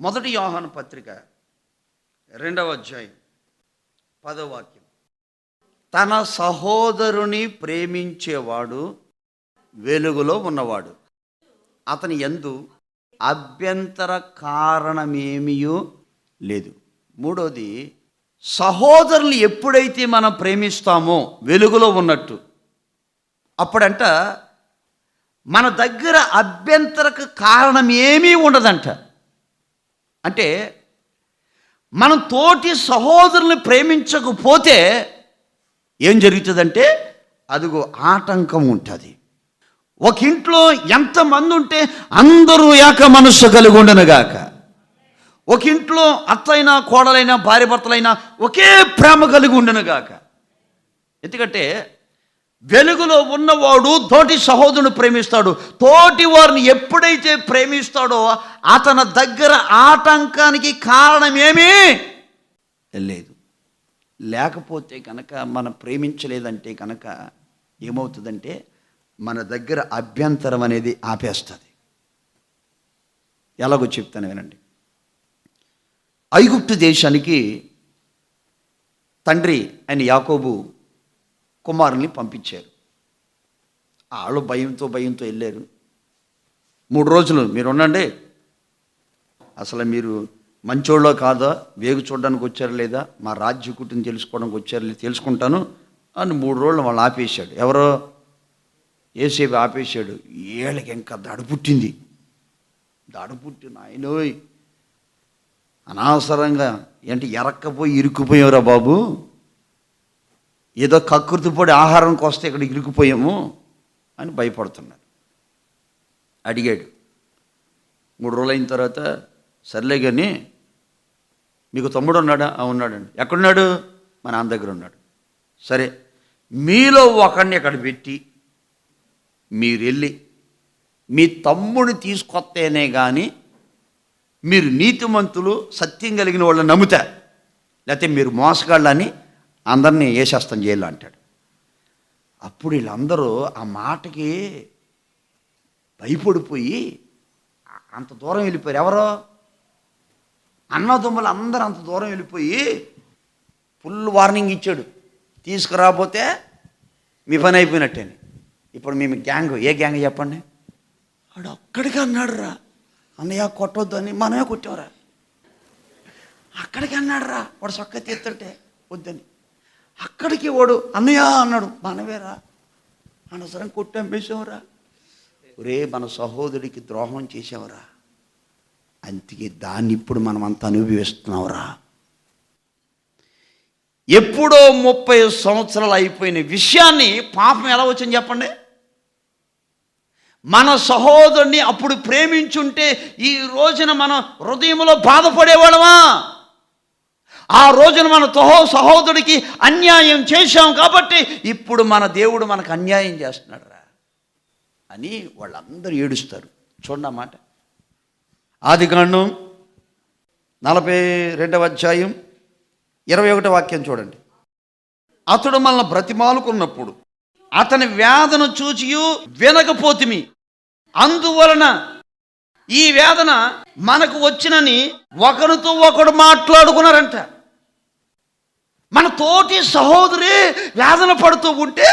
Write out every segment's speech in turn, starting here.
మొదటి యోహాను పత్రిక రెండవ అధ్యాయం పదవాక్యం తన సహోదరుని ప్రేమించేవాడు వెలుగులో ఉన్నవాడు. అతని ఎందు అభ్యంతర కారణమేమియూ లేదు. మూడోది సహోదరులు ఎప్పుడైతే మనం ప్రేమిస్తామో వెలుగులో ఉన్నట్టు అప్పుడంట మన దగ్గర అభ్యంతరకు కారణం ఏమీ ఉండదంట. అంటే మనం తోటి సహోదరుని ప్రేమించకపోతే ఏం జరుగుతుందంటే అదిగో ఆటంకం ఉంటుంది. ఒక ఇంట్లో ఎంతమంది ఉంటే అందరూ ఏక మనస్సు కలిగి ఉండనుగాక. ఒక ఇంట్లో అత్తైనా కోడలైనా భార్య భర్తలైనా ఒకే ప్రేమ కలిగి ఉండనుగాక. ఎందుకంటే వెలుగులో ఉన్నవాడు తోటి సహోదరుని ప్రేమిస్తాడు. తోటి వారిని ఎప్పుడైతే ప్రేమిస్తాడో అతని దగ్గర ఆటంకానికి కారణమేమీ లేదు. లేకపోతే కనుక మనం ప్రేమించలేదంటే కనుక ఏమవుతుందంటే మన దగ్గర అభ్యంతరం అనేది ఆపేస్తుంది. ఎలాగో చెప్తాను వినండి. ఐగుప్తు దేశానికి తండ్రి ఆయన యాకోబు కుమారుల్ని పంపించారు. వాళ్ళు భయంతో భయంతో వెళ్ళారు. మూడు రోజులు మీరు ఉండండి. అసలు మీరు మంచోళ్ళో కాదా? వేగు చూడడానికి వచ్చారు లేదా? మా రాజ్య కుటుంబం తెలుసుకోవడానికి వచ్చారు లేదా? తెలుసుకుంటాను అని మూడు రోజులు వాళ్ళు ఆపేశాడు. ఎవరో? ఏసేపు ఆపేశాడు. ఏళ్ళకి ఇంకా దాడి పుట్టింది. దాడి పుట్టి నాయనోయ్ అనవసరంగా ఏంటి? ఎరక్కపోయి ఇరుక్కుపోయావురా బాబు. ఏదో కక్కుర్తిపడి ఆహారంకి వస్తే ఇక్కడ ఇరికిపోయాము అని భయపడుతున్నాడు అడిగాడు. మూడు రోజులు అయిన తర్వాత సర్లే కానీ మీకు తమ్ముడు ఉన్నాడా? ఉన్నాడండి. ఎక్కడున్నాడు? మా నాన్న దగ్గర ఉన్నాడు. సరే మీలో ఒకడిని అక్కడ పెట్టి మీరు వెళ్ళి మీ తమ్ముడిని తీసుకొస్తేనే కానీ మీరు నీతిమంతులు సత్యం కలిగిన వాళ్ళని నమ్ముతారు. లేకపోతే మీరు మోసగాళ్ళని అందరినీ వేసేస్తాం జైల్లో అంటాడు. అప్పుడు వీళ్ళందరూ ఆ మాటకి భయపడిపోయి అంత దూరం వెళ్ళిపోయారు. ఎవరో? అన్నదమ్ములు అందరూ అంత దూరం వెళ్ళిపోయి ఫుల్ వార్నింగ్ ఇచ్చాడు. తీసుకురాకపోతే మీ పని అయిపోయినట్టేని ఇప్పుడు మేము గ్యాంగ్ ఏ గ్యాంగ్ చెప్పండి? వాడు ఒక్కడికి అన్నాడు రా అన్నయ్య కొట్టొద్దు అని మనమే కొట్టావురా. అక్కడికి అన్నాడు రా వాడు చక్క తీస్తుంటే వద్దని. అక్కడికి వాడు అన్నయ్య అన్నాడు. మనవేరా అనవసరం కొట్టంపేసావురా ఒరే మన సహోదరుడికి ద్రోహం చేసావురా. అందుకే దాన్ని ఇప్పుడు మనం అంత అనుభవిస్తున్నావురా. ఎప్పుడో ముప్పై సంవత్సరాలు అయిపోయిన విషయాన్ని పాపం ఎలా వచ్చింది చెప్పండి? మన సహోదరుని అప్పుడు ప్రేమించుంటే ఈ రోజున మనం హృదయంలో బాధపడేవాళ్ళమా? ఆ రోజున మన తహో సహోదరుడికి అన్యాయం చేశాం కాబట్టి ఇప్పుడు మన దేవుడు మనకు అన్యాయం చేస్తున్నాడు రా అని వాళ్ళందరూ ఏడుస్తారు. చూడండి అన్నమాట ఆది కాండం నలభై రెండవ అధ్యాయం ఇరవై ఒకటి వాక్యం చూడండి. అతడు మనల్ని బ్రతిమాలుకున్నప్పుడు అతని వేదన చూచియు వినకపోతిమి. అందువలన ఈ వేదన మనకు వచ్చినని ఒకరితో ఒకడు మాట్లాడుకున్నారంట. మన తోటి సహోదరి వేదన పడుతూ ఉంటే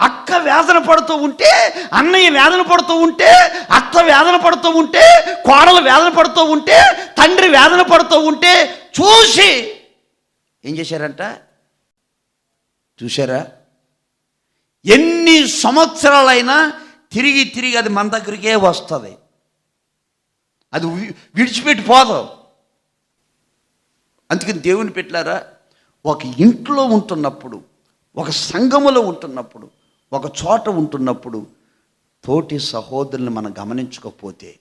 అక్క వేదన పడుతూ ఉంటే అన్నయ్య వేదన పడుతూ ఉంటే అత్త వేదన పడుతూ ఉంటే కోడలు వేదన పడుతూ ఉంటే తండ్రి వేదన పడుతూ ఉంటే చూసి ఏం చేశారంట? చూసారా ఎన్ని సంవత్సరాలైనా తిరిగి తిరిగి అది మన దగ్గరికే వస్తుంది. అది వి- విడిచిపెట్టి పోదు. అందుకని దేవుని పెట్టారా? ఒక ఇంట్లో ఉంటున్నప్పుడు ఒక సంఘములో ఉంటున్నప్పుడు ఒక చోట ఉంటున్నప్పుడు తోటి సహోదరుని మనం గమనించకపోతే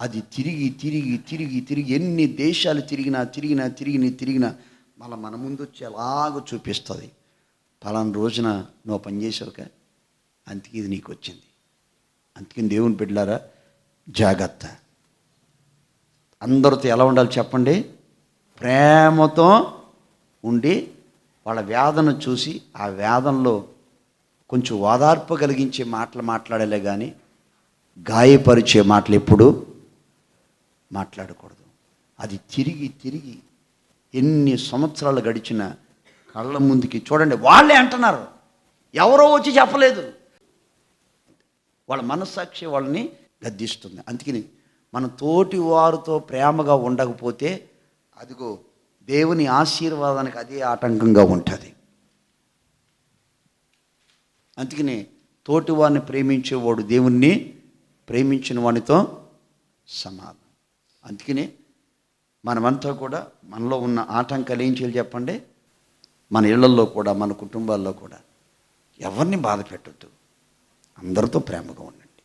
అది తిరిగి తిరిగి తిరిగి తిరిగి ఎన్ని దేశాలు తిరిగినా తిరిగినా తిరిగిన తిరిగినా మళ్ళీ మన ముందు వచ్చి ఎలాగో చూపిస్తుంది. పలానా రోజున నువ్వు పనిచేసావుక అందుకే ఇది నీకు వచ్చింది. అందుకని దేవుని బిడ్డలారా జాగ్రత్త. అందరితో ఎలా ఉండాలి చెప్పండి. ప్రేమతో ఉండి వాళ్ళ వేదన చూసి ఆ వేదనలో కొంచెం ఓదార్పు కలిగించే మాటలు మాట్లాడలే కానీ గాయపరిచే మాటలు ఎప్పుడు మాట్లాడకూడదు. అది తిరిగి తిరిగి ఎన్ని సంవత్సరాలు గడిచినా కళ్ళ ముందుకి చూడండి వాళ్ళే అంటున్నారు. ఎవరో వచ్చి చెప్పలేదు. వాళ్ళ మనస్సాక్షి వాళ్ళని గద్దిస్తుంది. అందుకని మన తోటి వారితో ప్రేమగా ఉండకపోతే అదిగో దేవుని ఆశీర్వాదానికి అదే ఆటంకంగా ఉంటుంది. అందుకని తోటి వారిని ప్రేమించేవాడు దేవుణ్ణి ప్రేమించిన వానితో సమానం. అందుకని మనమంతా కూడా మనలో ఉన్న ఆటంకాలు ఏం చేయాలి చెప్పండి? మన ఇళ్ళలో కూడా మన కుటుంబాల్లో కూడా ఎవరిని బాధ పెట్టద్దు. అందరితో ప్రేమగా ఉండండి.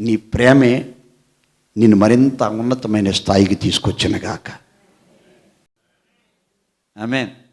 నీ ప్రేమే నిన్ను మరింత ఉన్నతమైన స్థాయికి తీసుకొచ్చినగాక Amén.